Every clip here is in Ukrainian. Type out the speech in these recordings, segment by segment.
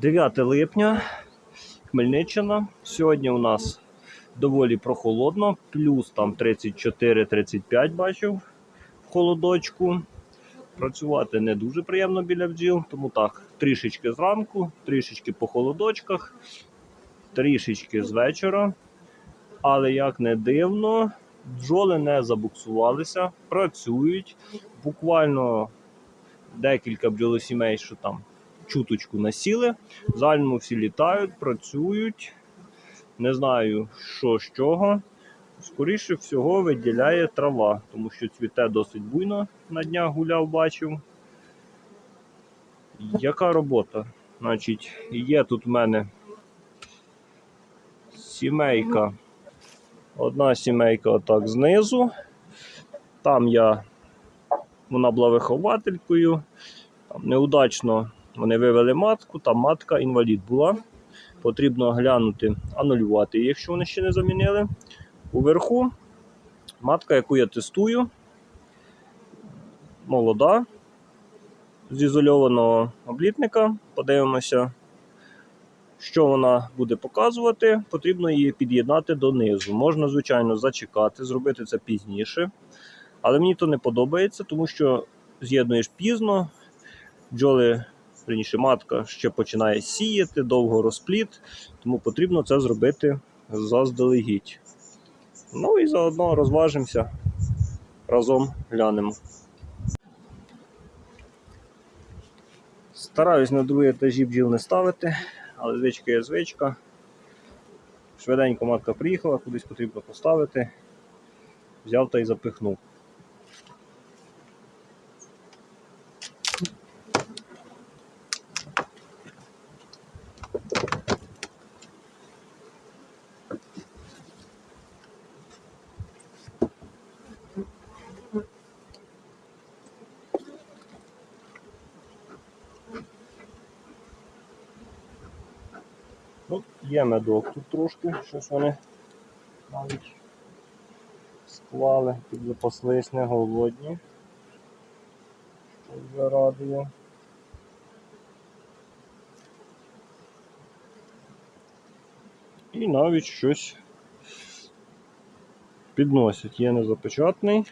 9 липня, Хмельниччина. Сьогодні у нас доволі прохолодно, плюс там 34-35 бачив в холодочку. Працювати не дуже приємно біля бджіл, тому так, трішечки зранку, трішечки по холодочках, трішечки з вечора. Але як не дивно, бджоли не забуксувалися, працюють. Буквально декілька бджолосімей, що там чуточку насіли. В загальному всі літають, працюють. Не знаю, що з чого. Скоріше всього виділяє трава, тому що цвіте досить буйно на днях гуляв, бачив. Яка робота? Значить, є тут в мене сімейка. Одна сімейка отак знизу. Там я, вона була вихователькою. Там неудачно вони вивели матку, там матка інвалід була. Потрібно глянути, анулювати якщо вони ще не замінили. Уверху матка, яку я тестую, молода, з ізольованого облітника. Подивимося, що вона буде показувати. Потрібно її під'єднати донизу. Можна, звичайно, зачекати, зробити це пізніше. Але мені то не подобається, тому що з'єднуєш пізно, бджоли, раніше матка ще починає сіяти, довго розпліт, тому потрібно це зробити заздалегідь. Ну і заодно розважимося, разом глянемо. Стараюсь на другий етажі бджіл не ставити, але звичка є звичка. Швиденько матка приїхала, кудись потрібно поставити. Взяв та й запихнув. Ну, є медок тут трошки, щось вони навіть склали, підзапаслись, не голодні. Що вже радує. І навіть щось підносять. Є незапечатний.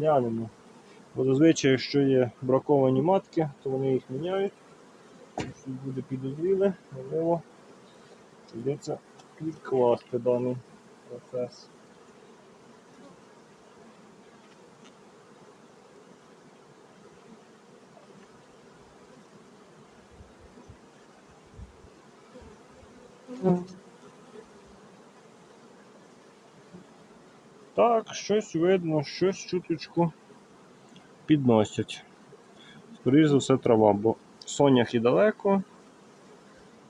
Глянемо. Бо зазвичай, якщо є браковані матки, то вони їх міняють. Якщо буде підозріле, можливо, прийдеться відкласти даний процес. Так, щось видно, щось чуточку підносять. Скоріше за все трава, бо сонях і далеко,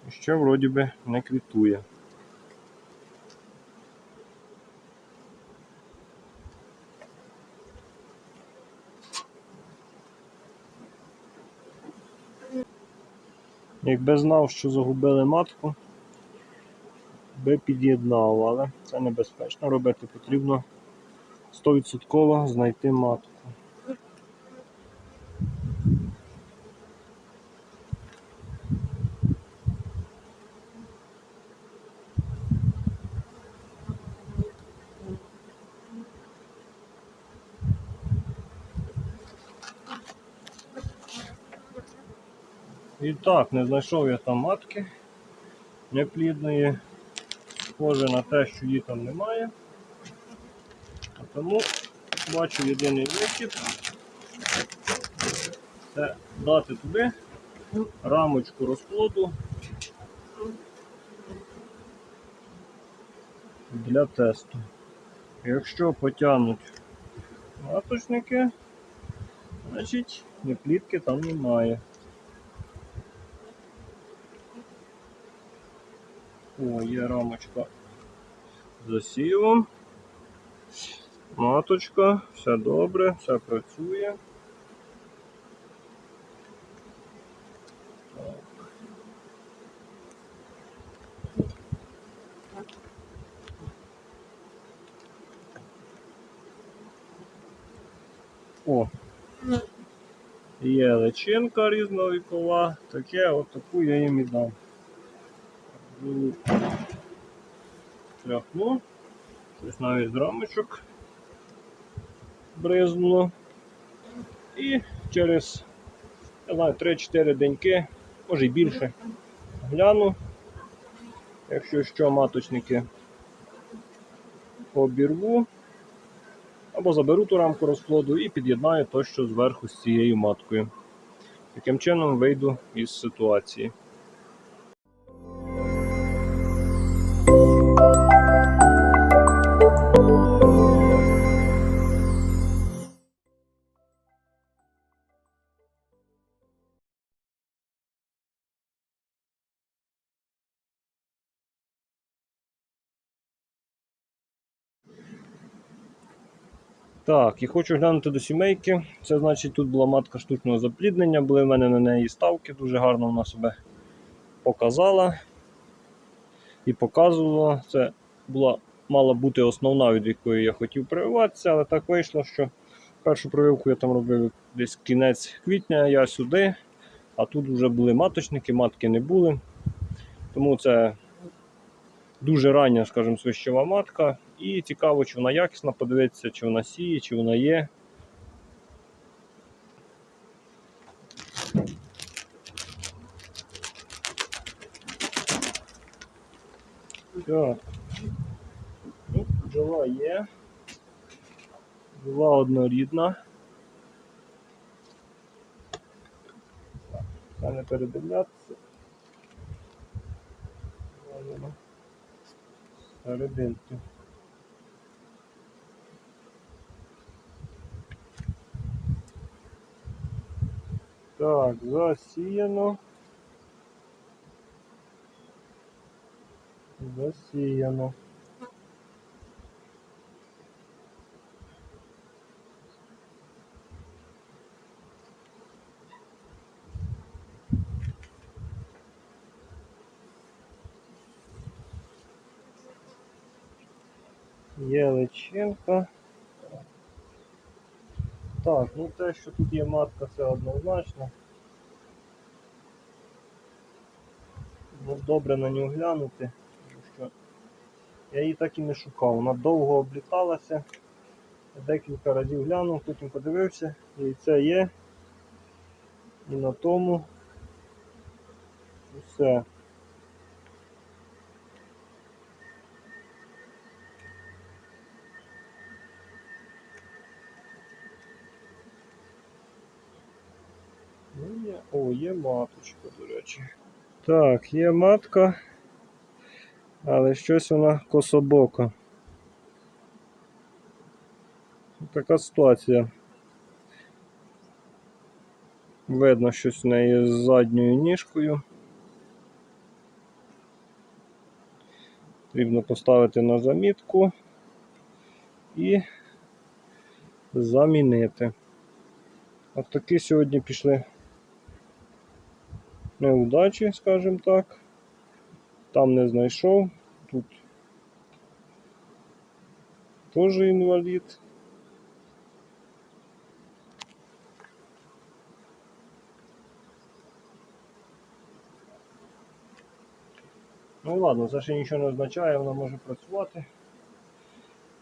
і ще вроді би не квітує. Якби знав, що загубили матку, би під'єднав, але це небезпечно робити. Потрібно 100% знайти матку. І так, не знайшов я там матки неплідної. Схоже на те, що її там немає. Тому бачу єдиний вихід. Це дати туди рамочку розплоду для тесту. Якщо потягнуть маточники, значить неплідки там немає. О, є рамочка з засівом. Маточка, все добре, все працює. О, є личинка різновікова, таке, от таку я їм і. Ну, Тряхну, щось навіть з рамочок бризнуло. І через я знаю, 3-4 деньки, може й більше, гляну. Якщо що, маточники обірву або заберу ту рамку розплоду і під'єднаю то, що зверху з цією маткою. Таким чином вийду із ситуації. Так, і хочу глянути до сімейки. Це значить, тут була матка штучного запліднення, були в мене на неї ставки, дуже гарно вона себе показала і показувала. Це була мала бути основна, від якої я хотів прививатися, але так вийшло, що першу прививку я там робив десь кінець квітня, я сюди, а тут вже були маточники, матки не були. Тому це дуже рання, скажімо, свищова матка. І цікаво, чи вона якісна, подивитися, чи вона сіє, чи вона є. Так. Ну, є. Бджола однорідна. Це не передивлятися. Серединки. Так, засіяно. Засіяно. Є личинка. Так, ну те, що тут є матка, це однозначно. Ну, добре на нього глянути, тому що я її так і не шукав. Вона довго обліталася. Декілька разів глянув, потім подивився, яйце є. І на тому все. Ну, є. О, є маточка, до речі. Так, є матка, але щось вона кособока. Така ситуація. Видно щось в неї з задньою ніжкою. Потрібно поставити на замітку і замінити. От такі сьогодні пішли неудачі, скажімо так. Там не знайшов, тут теж інвалід. Ну ладно, це ще нічого не означає, вона може працювати,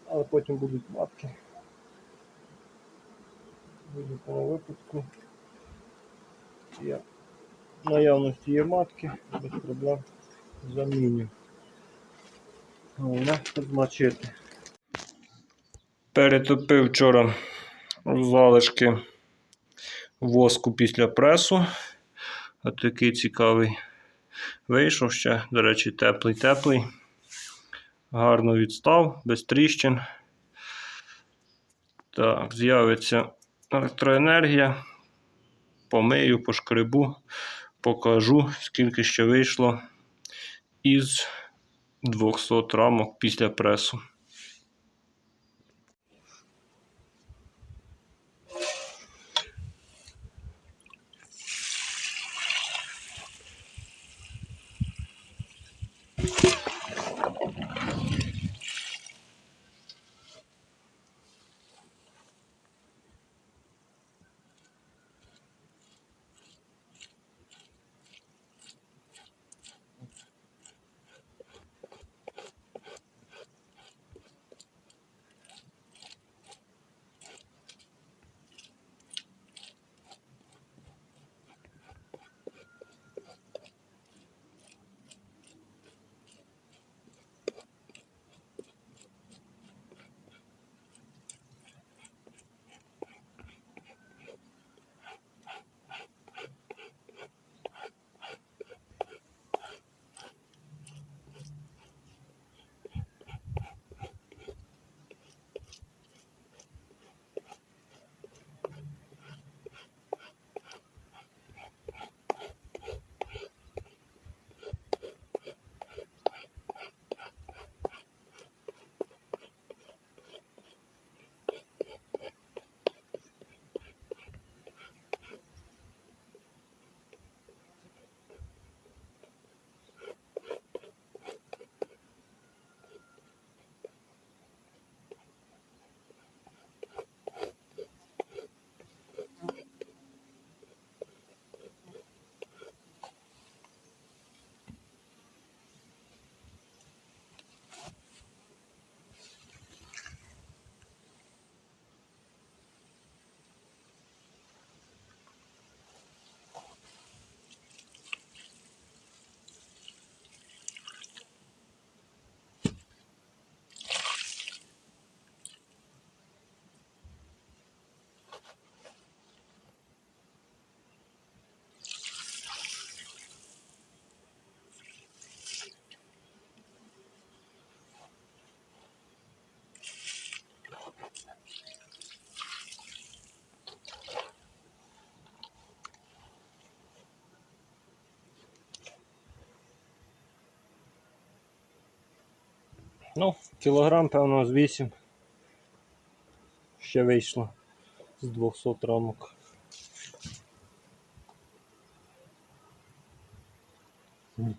але потім будуть матки. В будь-якому випадку я наявності є матки, без проблем заміню. Головне позначити. Перетопив вчора залишки воску після пресу. Ось такий цікавий вийшов ще, до речі, теплий-теплий. Гарно відстав, без тріщин. Так, з'явиться електроенергія. Помию, пошкребу, покажу, скільки ще вийшло із 200 рамок після пресу. you Кілограм, певно, з 8. Ще вийшло з 200 рамок. Mm.